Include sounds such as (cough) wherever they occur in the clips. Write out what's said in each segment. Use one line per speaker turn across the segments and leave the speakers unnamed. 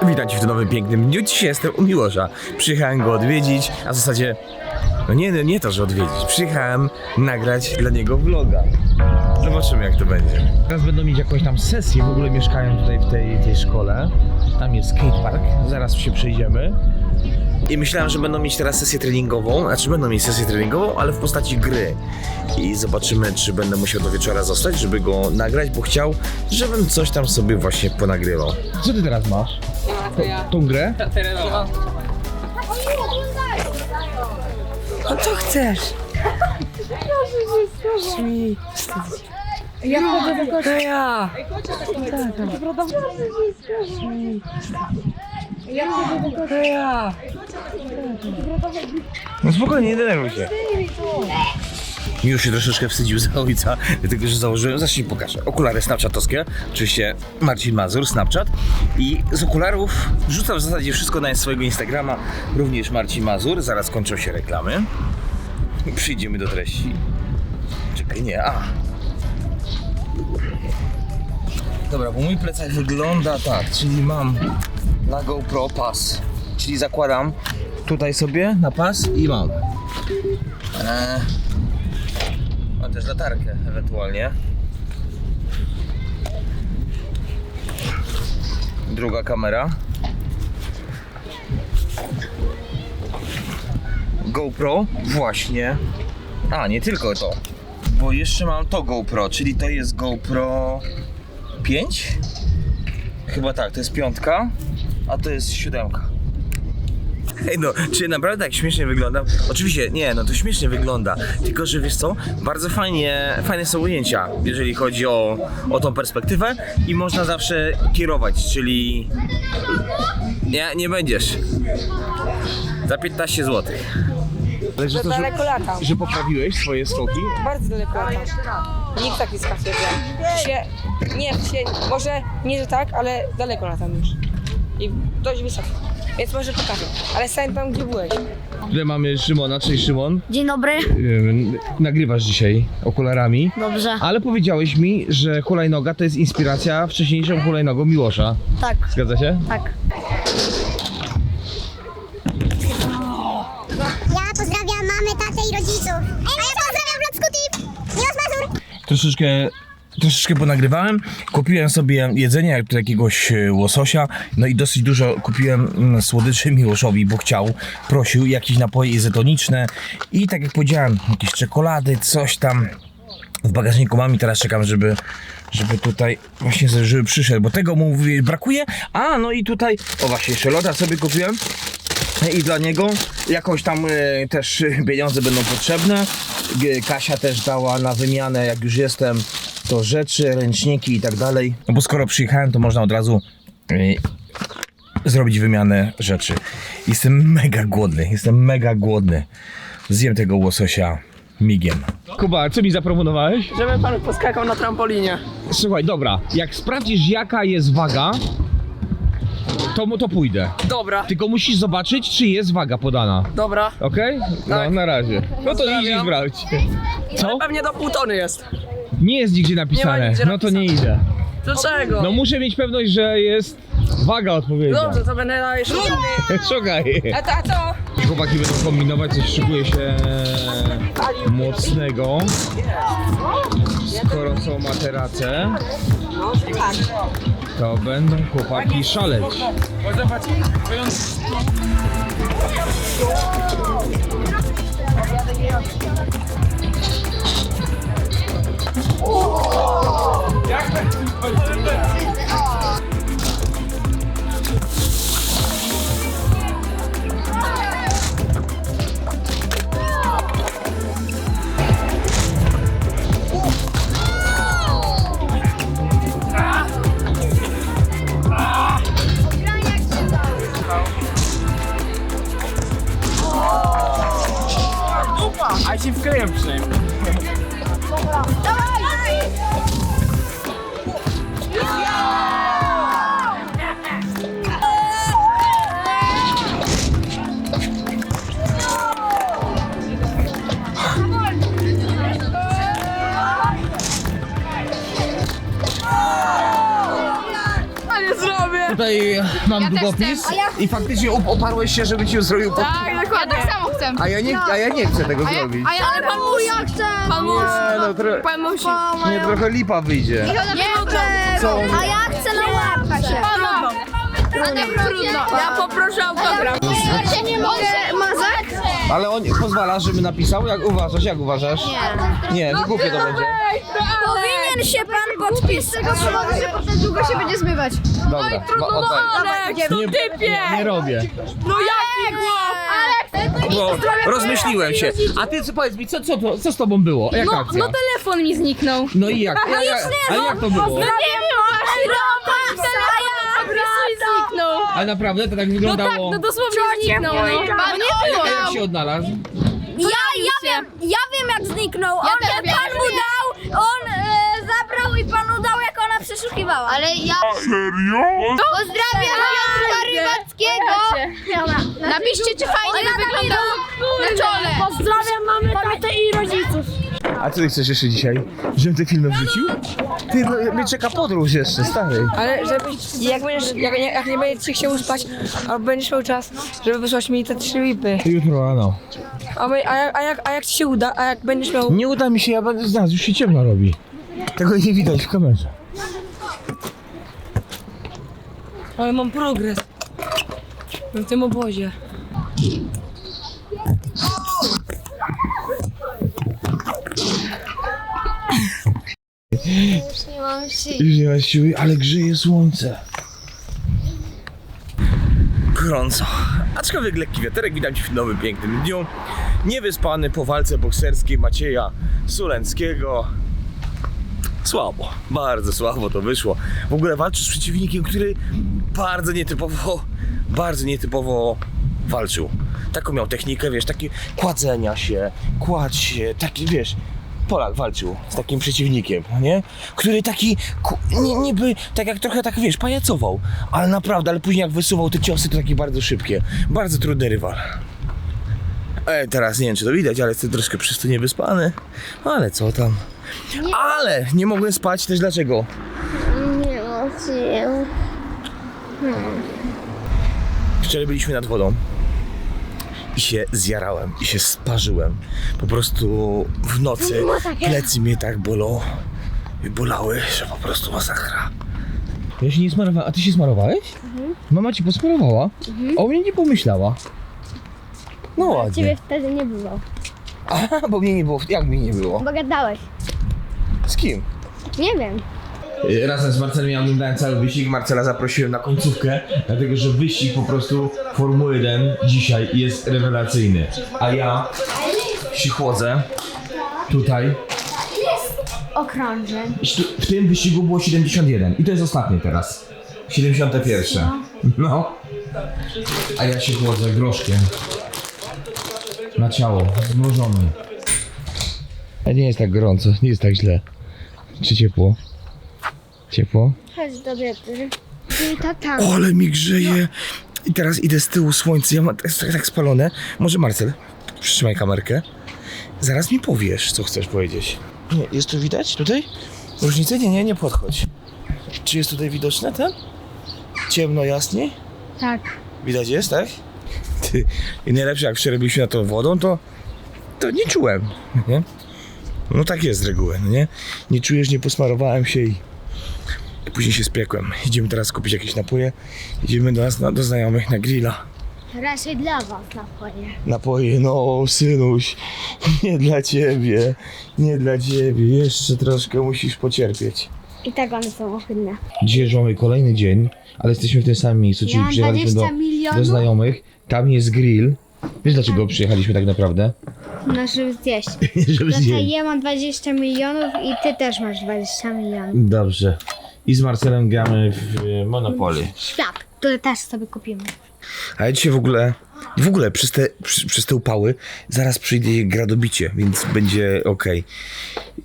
Witam Cię w tym nowym pięknym dniu. Dzisiaj jestem u Miłosza. Przyjechałem go odwiedzić, a w zasadzie... No nie, nie to, że odwiedzić. Przyjechałem nagrać dla niego vloga. Zobaczymy jak to będzie. Teraz będą mieć jakąś tam sesję, w ogóle mieszkają tutaj w tej, tej szkole. Tam jest skatepark, zaraz się przejdziemy. I myślałem, że będą mieć teraz sesję treningową, znaczy będą mieć sesję treningową, ale w postaci gry. I zobaczymy, czy będę musiał do wieczora zostać, żeby go nagrać, bo chciał, żebym coś tam sobie właśnie ponagrywał. Co ty teraz masz? Tą grę?
No co chcesz? Mi. Ja chodzę do To ja. To ja.
No spokojnie, nie denerwuj się. Już się troszeczkę wstydził za ojca, dlatego że założyłem, zacznij pokażę, okulary snapchatowskie, oczywiście Marcin Mazur, Snapchat. I z okularów wrzucam w zasadzie wszystko na swojego Instagrama, również Marcin Mazur, zaraz kończą się reklamy. Przyjdziemy do treści. Czekaj, nie, a. Dobra, bo mój plecak wygląda tak, czyli mam na GoPro pas, czyli zakładam tutaj sobie na pas i mam. Eee, mam też latarkę ewentualnie. Druga kamera. GoPro, właśnie. A, nie tylko to. Bo jeszcze mam to GoPro, czyli to jest GoPro 5? Chyba tak, to jest piątka, a to jest siódemka. Ej no, czy naprawdę tak śmiesznie wyglądam? Oczywiście, nie, no to śmiesznie wygląda, tylko że wiesz co, bardzo fajnie, fajne są ujęcia, jeżeli chodzi o, o tą perspektywę i można zawsze kierować, czyli nie, nie będziesz. Za 15 zł. Ale że,
Za daleko latam.
że poprawiłeś swoje skoki?
Bardzo daleko latam. Nikt tak nie skakuje. Się, nie, się, może nie, że tak, ale daleko latam już. I dość wysoko. Więc może pokażę. Ale stań tam, gdzie byłeś.
Tutaj mamy Szymona, cześć Szymon.
Dzień dobry.
Ym, Nagrywasz dzisiaj okularami,
Dobrze.
ale powiedziałeś mi, że hulajnoga to jest inspiracja wcześniejszą hulajnogą Miłosza.
Tak,
Zgadza się?
tak.
Ja pozdrawiam mamy, tatę i rodziców. A ja pozdrawiam Scooty. Miłosz Mazur.
Troszeczkę, troszeczkę ponagrywałem. Kupiłem sobie jedzenie jak jakiegoś e, łososia, no i dosyć dużo kupiłem mm, słodyczy (laughs) Miłoszowi, bo chciał, prosił jakieś napoje izotoniczne i tak jak powiedziałem, jakieś czekolady, coś tam w bagażniku mam i teraz czekam, żeby żeby tutaj właśnie żeby przyszedł, bo tego mu brakuje. A, no i tutaj, o właśnie, jeszcze loda sobie kupiłem i dla niego jakąś tam e, też pieniądze będą potrzebne. Kasia też dała na wymianę, jak już jestem, to rzeczy, ręczniki i tak dalej. No bo skoro przyjechałem, to można od razu e, zrobić wymianę rzeczy. Jestem mega głodny, jestem mega głodny. Zjem tego łososia migiem. Kuba, co mi zaproponowałeś?
Żebym pan poskakał na trampolinie.
Słuchaj, dobra, jak sprawdzisz jaka jest waga, to, to pójdę.
Dobra,
Tylko musisz zobaczyć, czy jest waga podana.
dobra.
Okej? No,
Tak.
na razie. No to idź
Pozdrawiam.
sprawdź. Co?
Pewnie do pół tony jest.
Nie jest nigdzie napisane.
nigdzie
no to nie idę.
Dlaczego?
No muszę mieć pewność, że jest waga odpowiednia.
Dobrze, to będę na jeszcze inny. (laughs)
Szukaj.
A to, a co?
Chłopaki będą kombinować, coś szykuje się mocnego. Skoro są materace, to będą chłopaki szaleć.
A
Tutaj mam
Ja
długopis i faktycznie op- oparłeś się, żeby ci zrobił pod...
Tak, dokładnie. Ja tak samo chcę.
A ja nie, a ja nie chcę tego
A ja,
zrobić.
a ja, ale pan musi. Ja chcę. Pan musi.
Nie, no tro...
Pan musi.
nie, trochę lipa wyjdzie.
Nie chcę.
Co?
A ja chcę na łapka się.
Pana. Trudno. Trudno. Ja poproszę autograf.
Ja nie mogę mazać?
Ale on pozwala, żeby napisał? Jak uważasz? Jak uważasz? Nie. Nie, głupie to będzie.
Powinien się pan podpisać. Tego powodu, że potem długo się będzie zmywać.
Dobra,
Trudno,
wa-
no no
Nie,
typie.
nie robię.
No jaki chłop?
Bo rozmyśliłem się. A ty co powiedz mi, co, co, to- co z tobą było? Jaka
No,
akcja?
no telefon mi zniknął.
No i jak? A, jak, a jak to było?
No nie wiem, właśnie no, telefon zniknął.
Ale naprawdę to tak
No tak,
wyglądało?
no dosłownie zniknął. No, no nie było.
A jak się odnalazł?
Ja, ja wiem, ja wiem jak zniknął. On
też
Ale ja... Serio? Pozdrawiam Piotra Rybackiego.
Napiszcie, czy fajnie by wyglądał na czole.
Pozdrawiam mamy, tatę i rodziców.
A co ty chcesz jeszcze dzisiaj? Żebym te filmy wrzucił? Ty, no, mnie czeka podróż jeszcze, stary.
Ale żebyś, jak, będziesz, jak, nie- jak nie będziesz się chciał uspać, albo będziesz miał czas, żeby wysłać mi te trzy lipy.
Jutro rano.
A, my, a, jak- a, jak, a jak ci się uda, a jak będziesz miał...
Nie uda mi się, ja będę znalazł, już się ciemno robi. Tego nie widać w kamerze.
Ale mam progres. W tym obozie.
Nie mam siły.
Już nie ma siły, ale grzeje słońce. Gorąco. Aczkolwiek lekki wiaterek witam Ci w nowym pięknym dniu. Niewyspany po walce bokserskiej Macieja Sulenckiego. Słabo, bardzo słabo to wyszło. W ogóle walczył z przeciwnikiem, który bardzo nietypowo, bardzo nietypowo walczył. Taką miał technikę, wiesz, takie kładzenia się, kładź się, taki, wiesz, Polak walczył z takim przeciwnikiem, nie? Który taki, ku- ni- niby, tak jak trochę tak, wiesz, pajacował, ale naprawdę, ale później jak wysuwał te ciosy, to takie bardzo szybkie. Bardzo trudny rywal. E, teraz nie wiem, czy to widać, ale jestem troszkę przez to niewyspany. Ale co tam? Ale nie mogłem spać też dlaczego?
Nie mam siły.
Wczoraj byliśmy nad wodą i się zjarałem, i się sparzyłem. Po prostu w nocy plecy mnie tak bolą, bolały, że po prostu masakra. Ja się nie smarowałem. A ty się smarowałeś? Mama ci posmarowała? O mnie nie pomyślała. No ładnie.
Ciebie wtedy nie było,
Aha, (laughs) bo mnie nie było. Jak mnie nie było?
bo gadałeś.
Z kim?
Nie wiem.
Razem z Marcelem ja oglądałem cały wyścig. Marcela zaprosiłem na końcówkę, dlatego że wyścig po prostu Formuły 1 dzisiaj jest rewelacyjny. A ja się chłodzę tutaj.
Okrążeń.
W tym wyścigu było 71 i to jest ostatnie teraz. 71. No. A ja się chłodzę groszkiem. Na ciało, zmrożony. A nie jest tak gorąco, nie jest tak źle. Czy ciepło? Ciepło?
Chodź do wiatry. To tam.
O, ale mi grzeje. I teraz idę z tyłu słońce, ja mam tak, tak, spalone. Może Marcel, przytrzymaj kamerkę. Zaraz mi powiesz, co chcesz powiedzieć. Nie, jest tu widać tutaj? Różnicę? Nie, nie, nie podchodź. Czy jest tutaj widoczne ten? Ciemno, jasniej?
Tak.
Widać jest, tak? Ty, I najlepsze, jak wczoraj byliśmy na tą wodą, to, to nie czułem, nie? No tak jest z reguły, no nie? Nie czujesz, nie posmarowałem się i, później się spiekłem. Idziemy teraz kupić jakieś napoje. Idziemy do nas, na, do znajomych na grilla.
Raczej dla was napoje.
Napoje, no synuś, (laughs) nie dla ciebie, nie dla ciebie. Jeszcze troszkę musisz pocierpieć.
I tak one są ohydne.
Dzisiaj już mamy kolejny dzień, ale jesteśmy w tym samym miejscu, czyli
mam
przyjechaliśmy do,
20 milionów.
do znajomych. Tam jest grill. Wiesz dlaczego przyjechaliśmy tak naprawdę?
No, żeby zjeść. (laughs)
Żeby zjeść.
ja mam 20 milionów i ty też masz 20 milionów.
Dobrze. I z Marcelem gramy w e, Monopoly.
Świat, które też sobie kupimy.
A ja dzisiaj w ogóle, w ogóle przez te, przy, przez te upały zaraz przyjdzie gradobicie, więc będzie ok.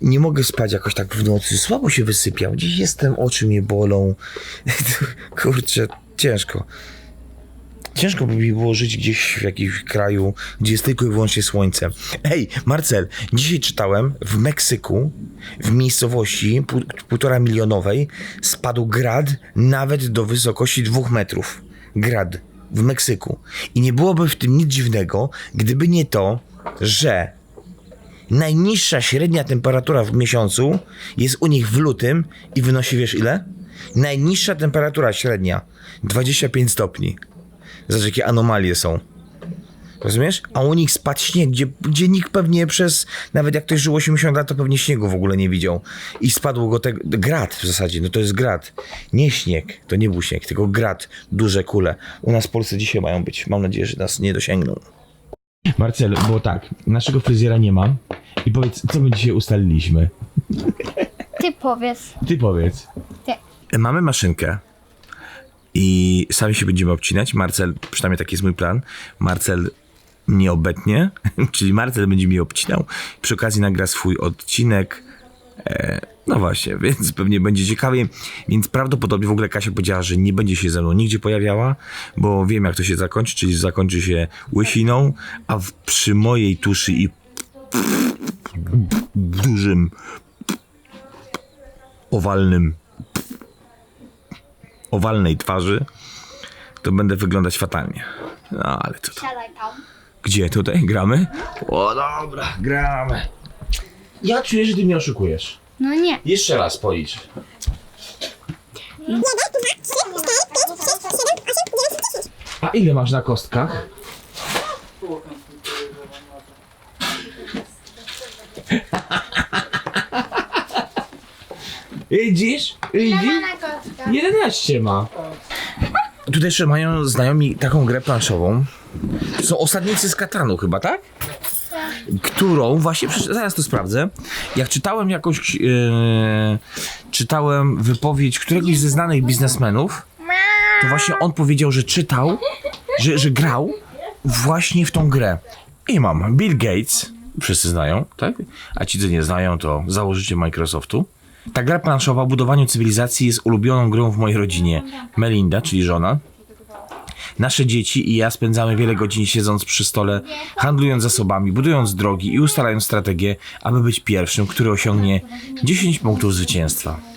Nie mogę spać jakoś tak w nocy, słabo się wysypiam. Gdzieś jestem, oczy mnie bolą. (laughs) Kurczę, ciężko. Ciężko by mi było żyć gdzieś w jakimś kraju, gdzie jest tylko i wyłącznie słońce. Ej, Marcel, dzisiaj czytałem, w Meksyku, w miejscowości pół, półtora milionowej, spadł grad nawet do wysokości dwóch metrów. grad w Meksyku. I nie byłoby w tym nic dziwnego, gdyby nie to, że najniższa średnia temperatura w miesiącu jest u nich w lutym i wynosi wiesz ile? Najniższa temperatura średnia 25 stopni. Zobacz jakie anomalie są. Rozumiesz? A u nich spadł śnieg, gdzie, gdzie nikt pewnie przez, nawet jak ktoś żył 80 lat, to pewnie śniegu w ogóle nie widział. I spadło go te, grad w zasadzie, no to jest grad. Nie śnieg, to nie był śnieg, tylko grad, duże kule. U nas w Polsce dzisiaj mają być. Mam nadzieję, że nas nie dosięgną. Marcel, bo tak, naszego fryzjera nie ma. I powiedz, co my dzisiaj ustaliliśmy?
Ty powiedz.
Ty powiedz.
Ty.
Mamy maszynkę i sami się będziemy obcinać. Marcel, przynajmniej taki jest mój plan. Marcel nie obetnie, (laughs) czyli Marcel będzie mi obcinał. Przy okazji nagra swój odcinek. E, no właśnie, (laughs) więc pewnie będzie ciekawie. Więc prawdopodobnie w ogóle Kasia powiedziała, że nie będzie się ze mną nigdzie pojawiała, bo wiem jak to się zakończy, czyli zakończy się łysiną, a w, przy mojej tuszy i (laughs) dużym owalnym owalnej twarzy, to będę wyglądać fatalnie. No ale to, to.
Siadaj tam.
Gdzie tutaj? Gramy? O dobra, gramy. Ja czuję, że ty mnie oszukujesz.
No nie.
Jeszcze raz policz. A ile masz na kostkach? Widzisz? Widzisz? 11 ma. Tutaj jeszcze mają znajomi taką grę planszową. Są osadnicy z Katanu chyba, tak? Którą właśnie, przeczy- zaraz to sprawdzę. Jak czytałem jakoś, e, czytałem wypowiedź któregoś ze znanych biznesmenów, to właśnie on powiedział, że czytał, że, że grał właśnie w tą grę. I mam Bill Gates, wszyscy znają, tak? A ci, co nie znają, to założyciel Microsoftu. Ta gra planszowa o budowaniu cywilizacji jest ulubioną grą w mojej rodzinie. Melinda, czyli żona, Nasze dzieci i ja spędzamy wiele godzin siedząc przy stole, handlując zasobami, budując drogi i ustalając strategię, aby być pierwszym, który osiągnie 10 punktów zwycięstwa.